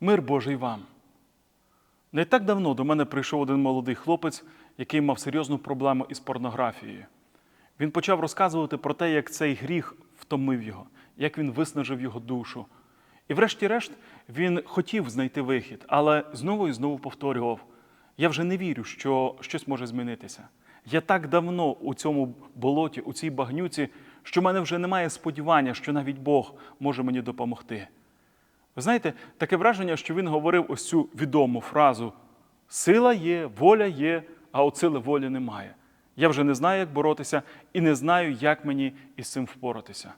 Мир Божий вам. Не так давно до мене прийшов один молодий хлопець, який мав серйозну проблему із порнографією. Він почав розказувати про те, як цей гріх втомив його, як він виснажив його душу. І врешті-решт він хотів знайти вихід, але знову і знову повторював: я вже не вірю, що щось може змінитися. Я так давно у цьому болоті, у цій багнюці, що в мене вже немає сподівання, що навіть Бог може мені допомогти. Ви знаєте, таке враження, що він говорив ось цю відому фразу: сила є, воля є, а от сили волі немає. Я вже не знаю, як боротися, і не знаю, як мені із цим впоратися.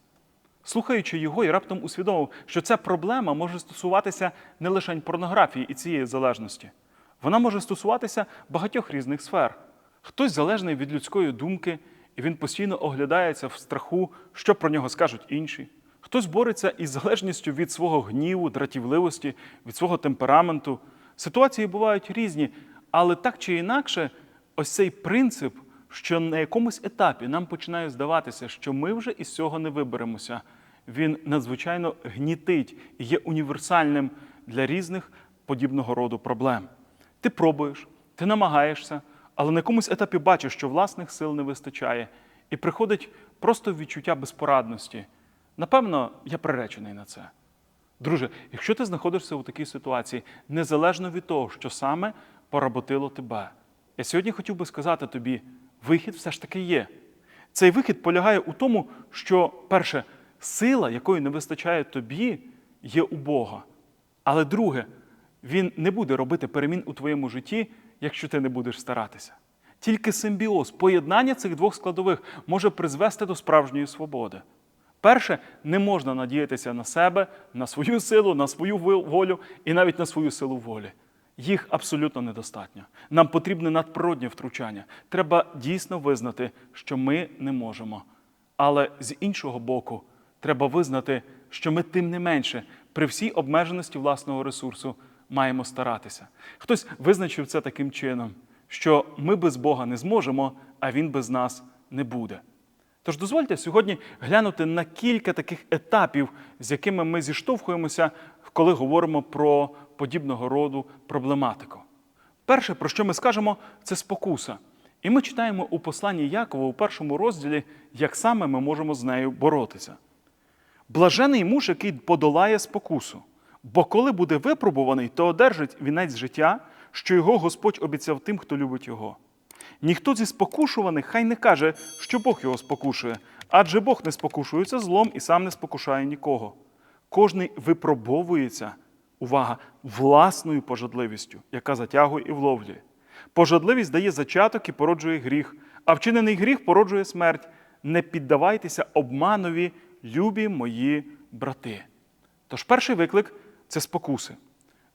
Слухаючи його, я раптом усвідомив, що ця проблема може стосуватися не лише порнографії і цієї залежності. Вона може стосуватися багатьох різних сфер. Хтось залежний від людської думки, і він постійно оглядається в страху, що про нього скажуть інші. Хтось бореться із залежністю від свого гніву, дратівливості, від свого темпераменту. Ситуації бувають різні, але так чи інакше, ось цей принцип, що на якомусь етапі нам починає здаватися, що ми вже із цього не виберемося, він надзвичайно гнітить і є універсальним для різних подібного роду проблем. Ти пробуєш, ти намагаєшся, але на якомусь етапі бачиш, що власних сил не вистачає, і приходить просто відчуття безпорадності. Напевно, я приречений на це. Друже, якщо ти знаходишся у такій ситуації, незалежно від того, що саме поработило тебе, я сьогодні хотів би сказати тобі, вихід все ж таки є. Цей вихід полягає у тому, що, перше, сила, якої не вистачає тобі, є у Бога. Але друге, він не буде робити перемін у твоєму житті, якщо ти не будеш старатися. Тільки симбіоз, поєднання цих двох складових може призвести до справжньої свободи. Перше, не можна надіятися на себе, на свою силу, на свою волю і навіть на свою силу волі. Їх абсолютно недостатньо. Нам потрібне надприроднє втручання. Треба дійсно визнати, що ми не можемо. Але з іншого боку, треба визнати, що ми тим не менше, при всій обмеженості власного ресурсу, маємо старатися. Хтось визначив це таким чином, що ми без Бога не зможемо, а Він без нас не буде. Тож дозвольте сьогодні глянути на кілька таких етапів, з якими ми зіштовхуємося, коли говоримо про подібного роду проблематику. Перше, про що ми скажемо, це спокуса. І ми читаємо у посланні Якова у першому розділі, як саме ми можемо з нею боротися. Блажений муж, який подолає спокусу, бо коли буде випробуваний, то одержить вінець життя, що його Господь обіцяв тим, хто любить його. Ніхто зі спокушуваних хай не каже, що Бог його спокушує, адже Бог не спокушується злом і сам не спокушає нікого. Кожний випробовується, увага, власною пожадливістю, яка затягує і вловлює. Пожадливість дає зачаток і породжує гріх, а вчинений гріх породжує смерть. Не піддавайтеся обманові, любі мої брати. Тож перший виклик це спокуси.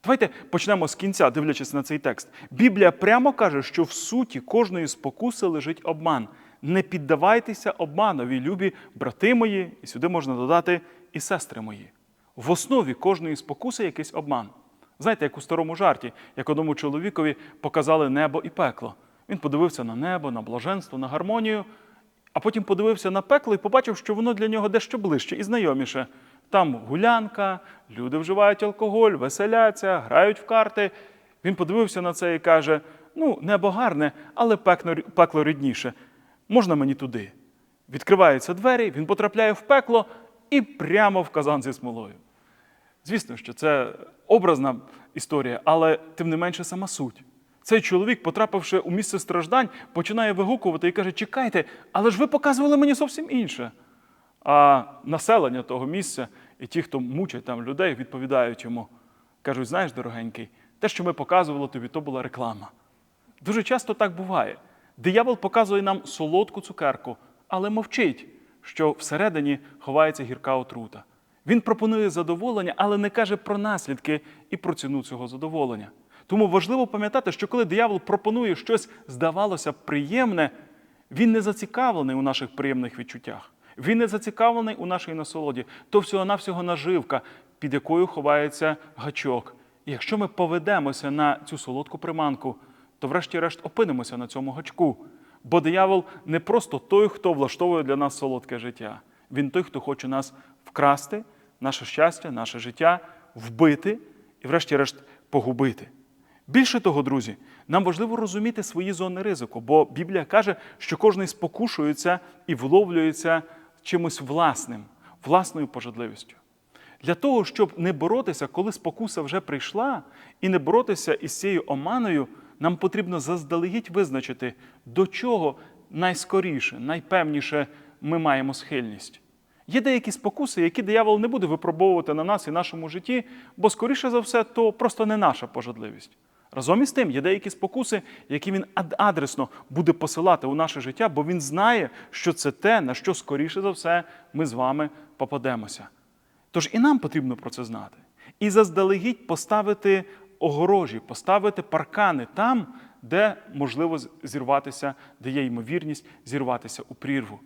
Давайте почнемо з кінця, дивлячись на цей текст. Біблія прямо каже, що в суті кожної спокуси лежить обман. Не піддавайтеся обманові, любі брати мої, і сюди можна додати і сестри мої. В основі кожної спокуси якийсь обман. Знаєте, як у старому жарті, як одному чоловікові показали небо і пекло. Він подивився на небо, на блаженство, на гармонію, а потім подивився на пекло і побачив, що воно для нього дещо ближче і знайоміше. Там гулянка, люди вживають алкоголь, веселяться, грають в карти. Він подивився на це і каже: ну, небо гарне, але пекло, рідніше. Можна мені туди? Відкриваються двері, він потрапляє в пекло і прямо в казан зі смолою. Звісно, що це образна історія, але тим не менше сама суть. Цей чоловік, потрапивши у місце страждань, починає вигукувати і каже: Чекайте, але ж ви показували мені зовсім інше. А населення того місця і ті, хто мучать там людей, відповідають йому. Кажуть, знаєш, дорогенький, те, що ми показували тобі, то була реклама. Дуже часто так буває. Диявол показує нам солодку цукерку, але мовчить, що всередині ховається гірка отрута. Він пропонує задоволення, але не каже про наслідки і про ціну цього задоволення. Тому важливо пам'ятати, що коли диявол пропонує щось, здавалося б, приємне, він не зацікавлений у наших приємних відчуттях. Він не зацікавлений у нашій насолоді, то всього-навсього наживка, під якою ховається гачок. І якщо ми поведемося на цю солодку приманку, то врешті-решт опинимося на цьому гачку. Бо диявол не просто той, хто влаштовує для нас солодке життя. Він той, хто хоче нас вкрасти, наше щастя, наше життя, вбити і, врешті-решт, погубити. Більше того, друзі, нам важливо розуміти свої зони ризику, бо Біблія каже, що кожен спокушується і вловлюється чимось власним, власною пожадливістю. Для того, щоб не боротися, коли спокуса вже прийшла, і не боротися із цією оманою, нам потрібно заздалегідь визначити, до чого найскоріше, найпевніше ми маємо схильність. Є деякі спокуси, які диявол не буде випробовувати на нас і нашому житті, бо, скоріше за все, то просто не наша пожадливість. Разом із тим, є деякі спокуси, які він адресно буде посилати у наше життя, бо він знає, що це те, на що скоріше за все ми з вами попадемося. Тож і нам потрібно про це знати. І заздалегідь поставити огорожі, поставити паркани там, де можливо зірватися, де є ймовірність зірватися у прірву.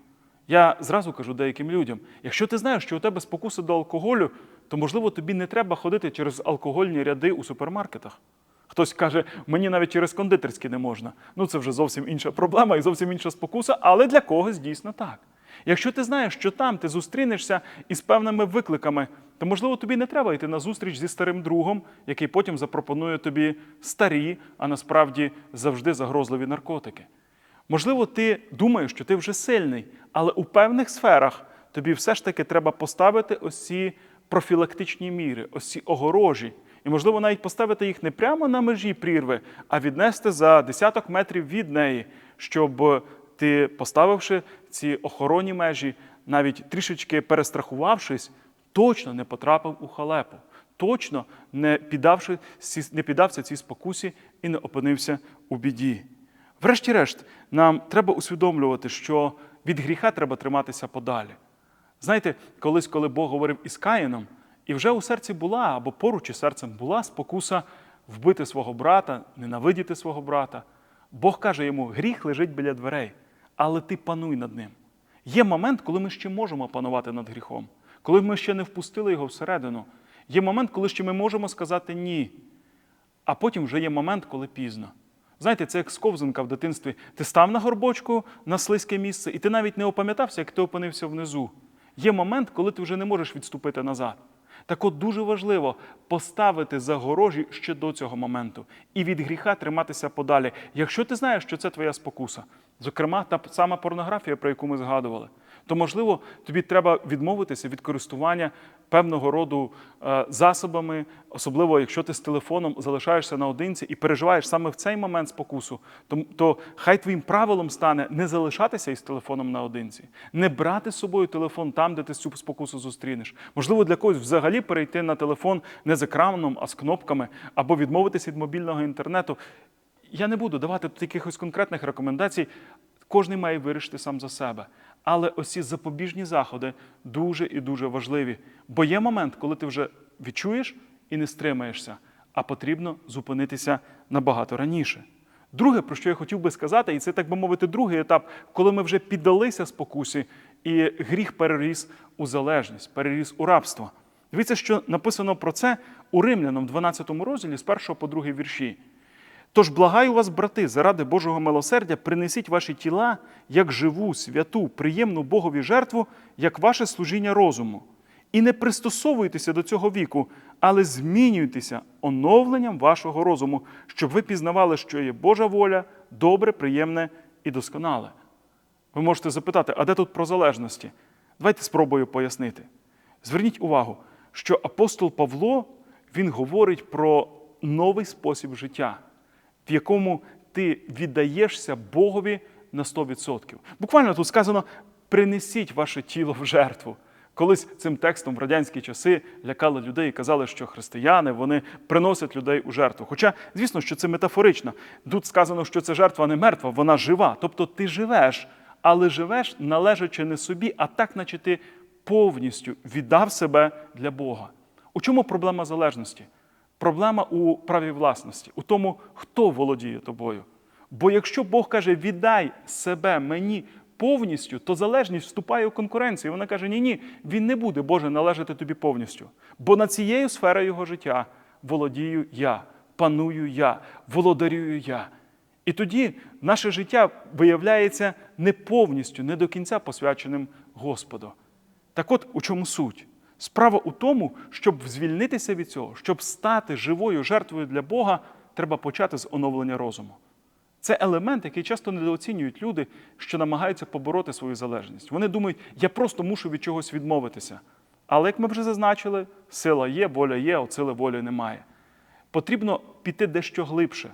Я зразу кажу деяким людям: якщо ти знаєш, що у тебе спокуса до алкоголю, то можливо тобі не треба ходити через алкогольні ряди у супермаркетах. Хтось каже, мені навіть через кондитерські не можна. Ну це вже зовсім інша проблема і зовсім інша спокуса, але для когось дійсно так. Якщо ти знаєш, що там ти зустрінешся із певними викликами, то можливо тобі не треба йти на зустріч зі старим другом, який потім запропонує тобі старі, а насправді завжди загрозливі наркотики. Можливо, ти думаєш, що ти вже сильний, але у певних сферах тобі все ж таки треба поставити ось ці профілактичні міри, ось ці огорожі. І, можливо, навіть поставити їх не прямо на межі прірви, а віднести за десяток метрів від неї, щоб ти, поставивши ці охоронні межі, навіть трішечки перестрахувавшись, точно не потрапив у халепу, точно не, піддавши, не піддався цій спокусі і не опинився у біді. Врешті-решт, нам треба усвідомлювати, що від гріха треба триматися подалі. Знаєте, колись, коли Бог говорив із Каїном, і вже у серці була або поруч із серцем була спокуса вбити свого брата, ненавидіти свого брата. Бог каже йому: гріх лежить біля дверей, але ти пануй над ним. Є момент, коли ми ще можемо панувати над гріхом, коли ми ще не впустили його всередину. Є момент, коли ще ми можемо сказати ні. А потім вже є момент, коли пізно. Знаєте, це як сковзанка в дитинстві. Ти став на горбочку на слизьке місце, і ти навіть не опам'ятався, як ти опинився внизу. Є момент, коли ти вже не можеш відступити назад. Так от дуже важливо поставити загорожі ще до цього моменту і від гріха триматися подалі. Якщо ти знаєш, що це твоя спокуса, зокрема, та сама порнографія, про яку ми згадували, то можливо тобі треба відмовитися від користування певного роду е, засобами, особливо якщо ти з телефоном залишаєшся наодинці і переживаєш саме в цей момент спокусу, то, то хай твоїм правилом стане не залишатися із телефоном наодинці, не брати з собою телефон там, де ти цю спокусу зустрінеш. Можливо, для когось взагалі перейти на телефон не з екраном, а з кнопками, або відмовитися від мобільного інтернету. Я не буду давати тут якихось конкретних рекомендацій. Кожен має вирішити сам за себе. Але ось ці запобіжні заходи дуже і дуже важливі. Бо є момент, коли ти вже відчуєш і не стримаєшся, а потрібно зупинитися набагато раніше. Друге, про що я хотів би сказати, і це, так би мовити, другий етап, коли ми вже піддалися спокусі, і гріх переріс у залежність, переріс у рабство. Дивіться, що написано про це у Римлянам, 12 розділі, з 1 по 2 вірші. Тож благаю вас, брати, заради Божого милосердя, принесіть ваші тіла як живу, святу, приємну Богові жертву, як ваше служіння розуму. І не пристосовуйтеся до цього віку, але змінюйтеся оновленням вашого розуму, щоб ви пізнавали, що є Божа воля, добре, приємне і досконале. Ви можете запитати, а де тут про залежності? Давайте спробую пояснити. Зверніть увагу, що апостол Павло він говорить про новий спосіб життя, в якому ти віддаєшся Богові на 100%. Буквально тут сказано: принесіть ваше тіло в жертву. Колись цим текстом в радянські часи лякали людей і казали, що християни вони приносять людей у жертву. Хоча, звісно, що це метафорично. Тут сказано, що це жертва не мертва, вона жива. Тобто ти живеш, але живеш належачи не собі, а так, наче ти повністю віддав себе для Бога. У чому проблема залежності? Проблема у праві власності, у тому, хто володіє тобою. Бо якщо Бог каже, віддай себе мені повністю, то залежність вступає у конкуренцію. Вона каже: ні, ні, він не буде, Боже, належати тобі повністю. Бо над цією сферою його життя володію я, паную я, володарюю я. І тоді наше життя виявляється не повністю, не до кінця посвяченим Господу. Так от у чому суть? Справа у тому, щоб звільнитися від цього, щоб стати живою жертвою для Бога, треба почати з оновлення розуму. Це елемент, який часто недооцінюють люди, що намагаються побороти свою залежність. Вони думають, я просто мушу від чогось відмовитися. Але як ми вже зазначили, сила є, воля є, от сили волі немає. Потрібно піти дещо глибше.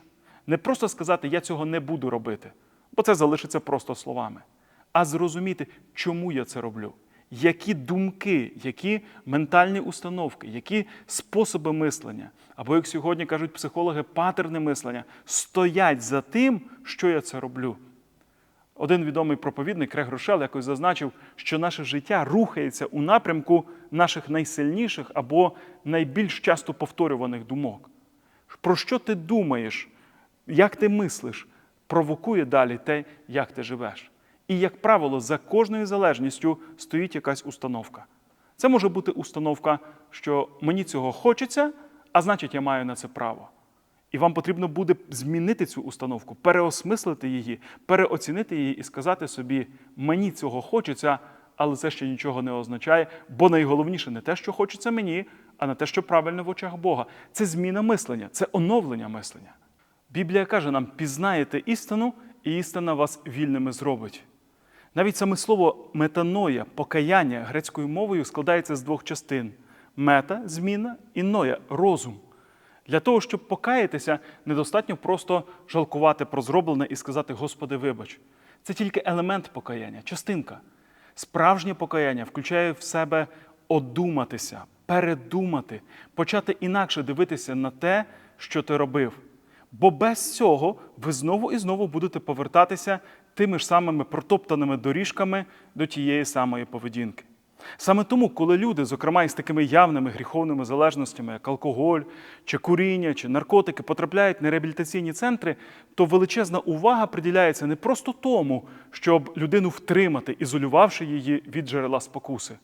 Не просто сказати, я цього не буду робити, бо це залишиться просто словами, а зрозуміти, чому я це роблю, які думки, які ментальні установки, які способи мислення, або, як сьогодні кажуть психологи, патерни мислення стоять за тим, що я це роблю. Один відомий проповідник Рег Рошел якось зазначив, що наше життя рухається у напрямку наших найсильніших або найбільш часто повторюваних думок. Про що ти думаєш, як ти мислиш, провокує далі те, як ти живеш. І, як правило, за кожною залежністю стоїть якась установка. Це може бути установка, що мені цього хочеться, а значить, я маю на це право. І вам потрібно буде змінити цю установку, переосмислити її, переоцінити її і сказати собі: мені цього хочеться, але це ще нічого не означає, бо найголовніше не те, що хочеться мені, а не те, що правильно в очах Бога. Це зміна мислення, це оновлення мислення. Біблія каже нам: пізнаєте істину, і істина вас вільними зробить. Навіть саме слово метаноя, покаяння грецькою мовою складається з двох частин: мета зміна і ноя розум. Для того, щоб покаятися, недостатньо просто жалкувати про зроблене і сказати Господи, вибач. Це тільки елемент покаяння, частинка. Справжнє покаяння включає в себе одуматися, передумати, почати інакше дивитися на те, що ти робив. Бо без цього ви знову і знову будете повертатися тими ж самими протоптаними доріжками до тієї самої поведінки. Саме тому, коли люди, зокрема із такими явними гріховними залежностями, як алкоголь, чи куріння, чи наркотики, потрапляють на реабілітаційні центри, то величезна увага приділяється не просто тому, щоб людину втримати, ізолювавши її від джерела спокуси.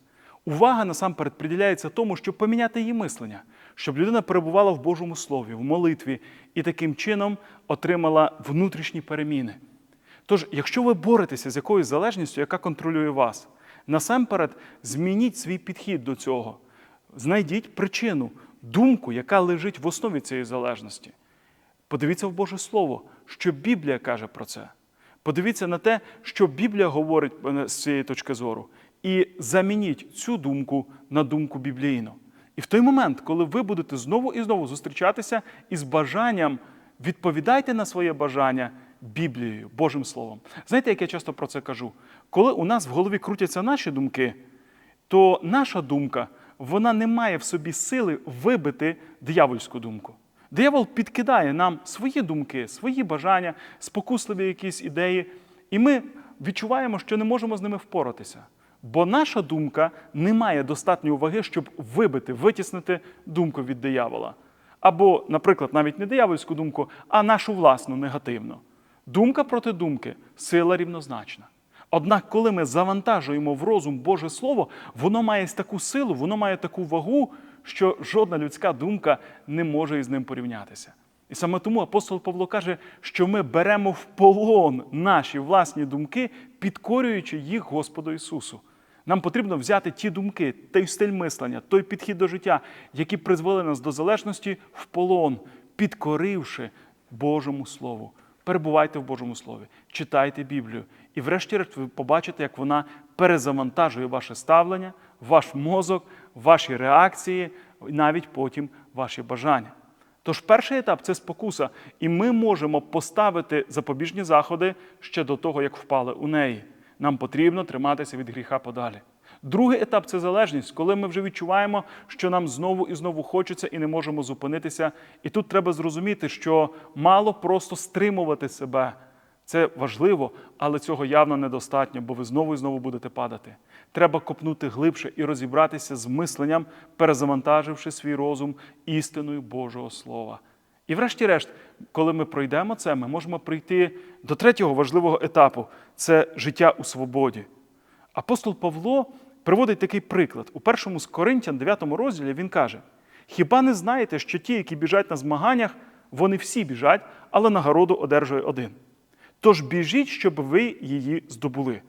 Увага насамперед приділяється тому, щоб поміняти її мислення, щоб людина перебувала в Божому Слові, в молитві і таким чином отримала внутрішні переміни. Тож, якщо ви боретеся з якоюсь залежністю, яка контролює вас, насамперед змініть свій підхід до цього. Знайдіть причину, думку, яка лежить в основі цієї залежності. Подивіться в Боже Слово, що Біблія каже про це. Подивіться на те, що Біблія говорить е, з цієї точки зору, і замініть цю думку на думку біблійну. І в той момент, коли ви будете знову і знову зустрічатися із бажанням, відповідайте на своє бажання Біблією, Божим Словом. Знаєте, як я часто про це кажу? Коли у нас в голові крутяться наші думки, то наша думка вона не має в собі сили вибити диявольську думку. Диявол підкидає нам свої думки, свої бажання, спокусливі якісь ідеї, і ми відчуваємо, що не можемо з ними впоратися. Бо наша думка не має достатньої уваги, щоб вибити, витіснити думку від диявола. Або, наприклад, навіть не диявольську думку, а нашу власну негативну. Думка проти думки сила рівнозначна. Однак, коли ми завантажуємо в розум Боже Слово, воно має таку силу, воно має таку вагу, що жодна людська думка не може із ним порівнятися. І саме тому апостол Павло каже, що ми беремо в полон наші власні думки, підкорюючи їх Господу Ісусу. Нам потрібно взяти ті думки, той стиль мислення, той підхід до життя, які призвели нас до залежності в полон, підкоривши Божому Слову. Перебувайте в Божому Слові, читайте Біблію. І, врешті-решт, ви побачите, як вона перезавантажує ваше ставлення, ваш мозок, ваші реакції, навіть потім ваші бажання. Тож перший етап це спокуса, і ми можемо поставити запобіжні заходи ще до того, як впали у неї. Нам потрібно триматися від гріха подалі. Другий етап це залежність, коли ми вже відчуваємо, що нам знову і знову хочеться і не можемо зупинитися. І тут треба зрозуміти, що мало просто стримувати себе. Це важливо, але цього явно недостатньо, бо ви знову і знову будете падати. Треба копнути глибше і розібратися з мисленням, перезавантаживши свій розум істиною Божого Слова. І, врешті-решт, коли ми пройдемо це, ми можемо прийти до третього важливого етапу це життя у свободі. Апостол Павло приводить такий приклад. У першому з Коринтян, 9 розділі, він каже: Хіба не знаєте, що ті, які біжать на змаганнях, вони всі біжать, але нагороду одержує один. Тож біжіть, щоб ви її здобули.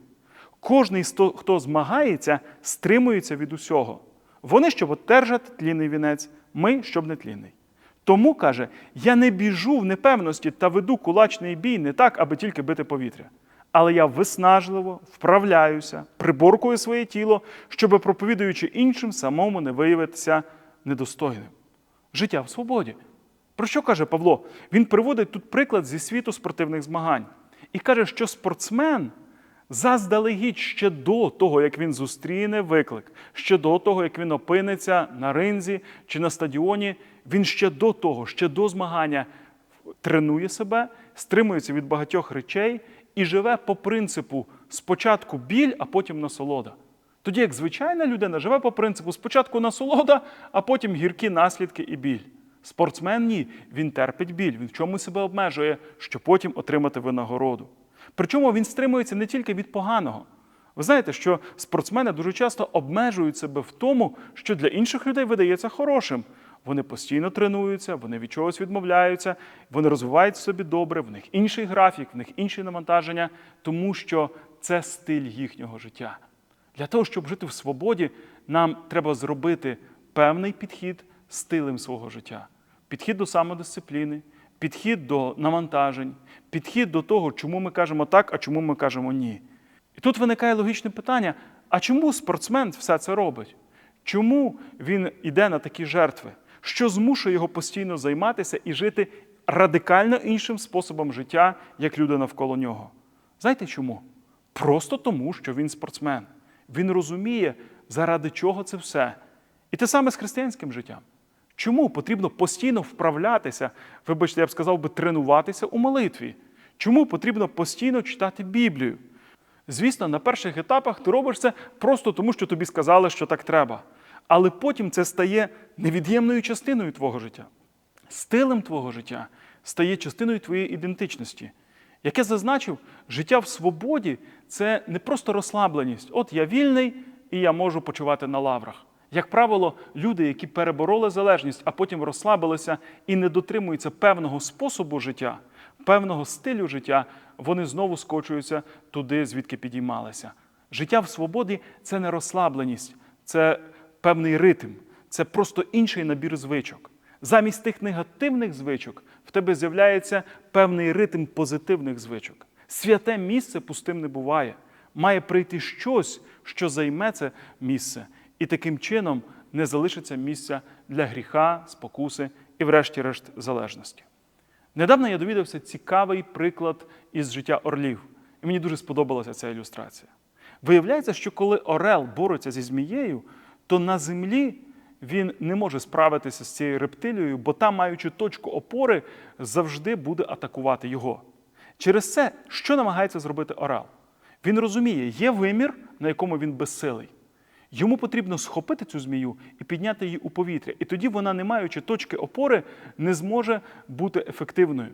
Кожний, хто змагається, стримується від усього. Вони, щоб одержати тлінний вінець, ми, щоб не тлінний. Тому каже: я не біжу в непевності та веду кулачний бій не так, аби тільки бити повітря. Але я виснажливо вправляюся, приборкую своє тіло, щоби, проповідуючи іншим, самому не виявитися недостойним. Життя в свободі. Про що каже Павло? Він приводить тут приклад зі світу спортивних змагань і каже, що спортсмен заздалегідь ще до того, як він зустріне виклик, ще до того, як він опиниться на ринзі чи на стадіоні, він ще до того, ще до змагання тренує себе, стримується від багатьох речей і живе по принципу спочатку біль, а потім насолода. Тоді як звичайна людина живе по принципу спочатку насолода, а потім гіркі наслідки і біль. Спортсмен ні, він терпить біль, він в чому себе обмежує, щоб потім отримати винагороду. Причому він стримується не тільки від поганого. Ви знаєте, що спортсмени дуже часто обмежують себе в тому, що для інших людей видається хорошим. Вони постійно тренуються, вони від чогось відмовляються, вони розвивають собі добре, в них інший графік, в них інші навантаження, тому що це стиль їхнього життя. Для того, щоб жити в свободі, нам треба зробити певний підхід стилем свого життя. Підхід до самодисципліни, підхід до навантажень, підхід до того, чому ми кажемо так, а чому ми кажемо ні. І тут виникає логічне питання: а чому спортсмен все це робить? Чому він йде на такі жертви? Що змушує його постійно займатися і жити радикально іншим способом життя, як люди навколо нього? Знаєте чому? Просто тому, що він спортсмен. Він розуміє, заради чого це все. І те саме з християнським життям. Чому потрібно постійно вправлятися, вибачте, я б сказав би, тренуватися у молитві? Чому потрібно постійно читати Біблію? Звісно, на перших етапах ти робиш це просто тому, що тобі сказали, що так треба. Але потім це стає невід'ємною частиною твого життя. Стилем твого життя стає частиною твоєї ідентичності. Як я зазначив, життя в свободі це не просто розслабленість. От я вільний і я можу почувати на лаврах. Як правило, люди, які перебороли залежність, а потім розслабилися і не дотримуються певного способу життя, певного стилю життя, вони знову скочуються туди, звідки підіймалися. Життя в свободі це не розслабленість, це певний ритм, це просто інший набір звичок. Замість тих негативних звичок в тебе з'являється певний ритм позитивних звичок. Святе місце пустим не буває. Має прийти щось, що займе це місце, і таким чином не залишиться місця для гріха, спокуси і, врешті-решт, залежності. Недавно я довідався цікавий приклад із життя орлів, і мені дуже сподобалася ця ілюстрація. Виявляється, що коли орел бореться зі змією, то на землі він не може справитися з цією рептилією, бо там, маючи точку опори, завжди буде атакувати його. Через це, що намагається зробити орел? Він розуміє, є вимір, на якому він безсилий. Йому потрібно схопити цю змію і підняти її у повітря. І тоді вона, не маючи точки опори, не зможе бути ефективною.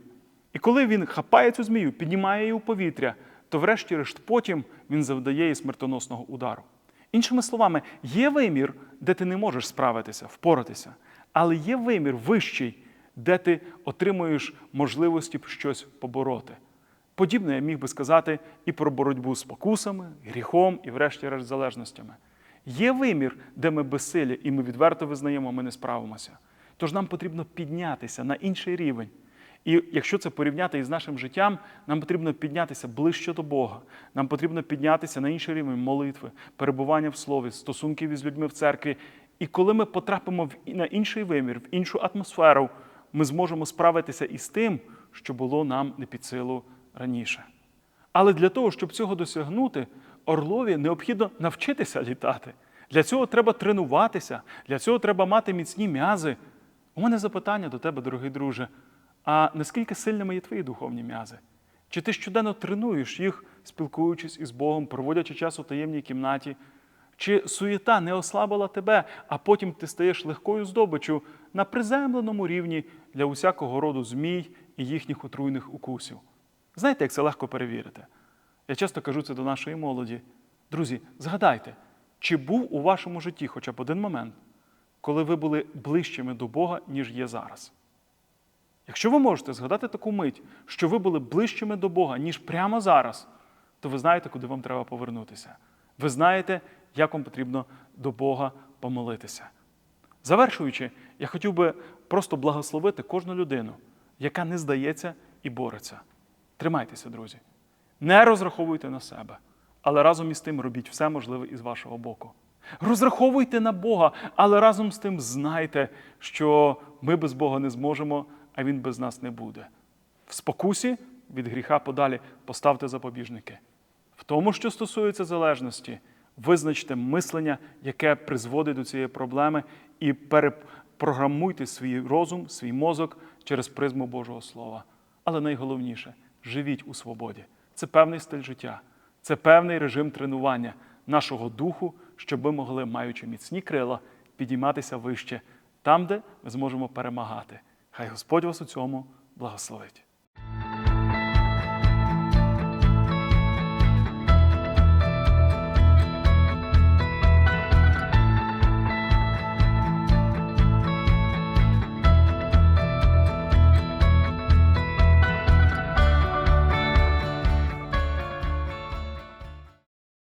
І коли він хапає цю змію, піднімає її у повітря, то, врешті-решт, потім він завдає їй смертоносного удару. Іншими словами, є вимір, де ти не можеш справитися, впоратися, але є вимір вищий, де ти отримуєш можливості щось побороти. Подібне я міг би сказати і про боротьбу з покусами, гріхом і, врешті-решт, залежностями. Є вимір, де ми безсилі, і ми відверто визнаємо, ми не справимося. Тож нам потрібно піднятися на інший рівень. І якщо це порівняти із нашим життям, нам потрібно піднятися ближче до Бога. Нам потрібно піднятися на інший рівень молитви, перебування в слові, стосунків із людьми в церкві. І коли ми потрапимо в на інший вимір, в іншу атмосферу, ми зможемо справитися із тим, що було нам не під силу раніше. Але для того, щоб цього досягнути, орлові необхідно навчитися літати. Для цього треба тренуватися, для цього треба мати міцні м'язи. У мене запитання до тебе, дорогий друже. А наскільки сильними є твої духовні м'язи? Чи ти щоденно тренуєш їх, спілкуючись із Богом, проводячи час у таємній кімнаті? Чи суєта не ослабила тебе, а потім ти стаєш легкою здобиччю на приземленому рівні для усякого роду змій і їхніх отруйних укусів? Знаєте, як це легко перевірити? Я часто кажу це до нашої молоді. Друзі, згадайте, чи був у вашому житті хоча б один момент, коли ви були ближчими до Бога, ніж є зараз? Якщо ви можете згадати таку мить, що ви були ближчими до Бога, ніж прямо зараз, то ви знаєте, куди вам треба повернутися. Ви знаєте, як вам потрібно до Бога помолитися. Завершуючи, я хотів би просто благословити кожну людину, яка не здається і бореться. Тримайтеся, друзі. Не розраховуйте на себе, але разом із тим робіть все можливе із вашого боку. Розраховуйте на Бога, але разом з тим знайте, що ми без Бога не зможемо, а Він без нас не буде. В спокусі від гріха подалі поставте запобіжники. В тому, що стосується залежності, визначте мислення, яке призводить до цієї проблеми, і перепрограмуйте свій розум, свій мозок через призму Божого Слова. Але найголовніше живіть у свободі. Це певний стиль життя, це певний режим тренування нашого духу, щоб ми могли, маючи міцні крила, підійматися вище там, де ми зможемо перемагати. Хай Господь вас у цьому благословить.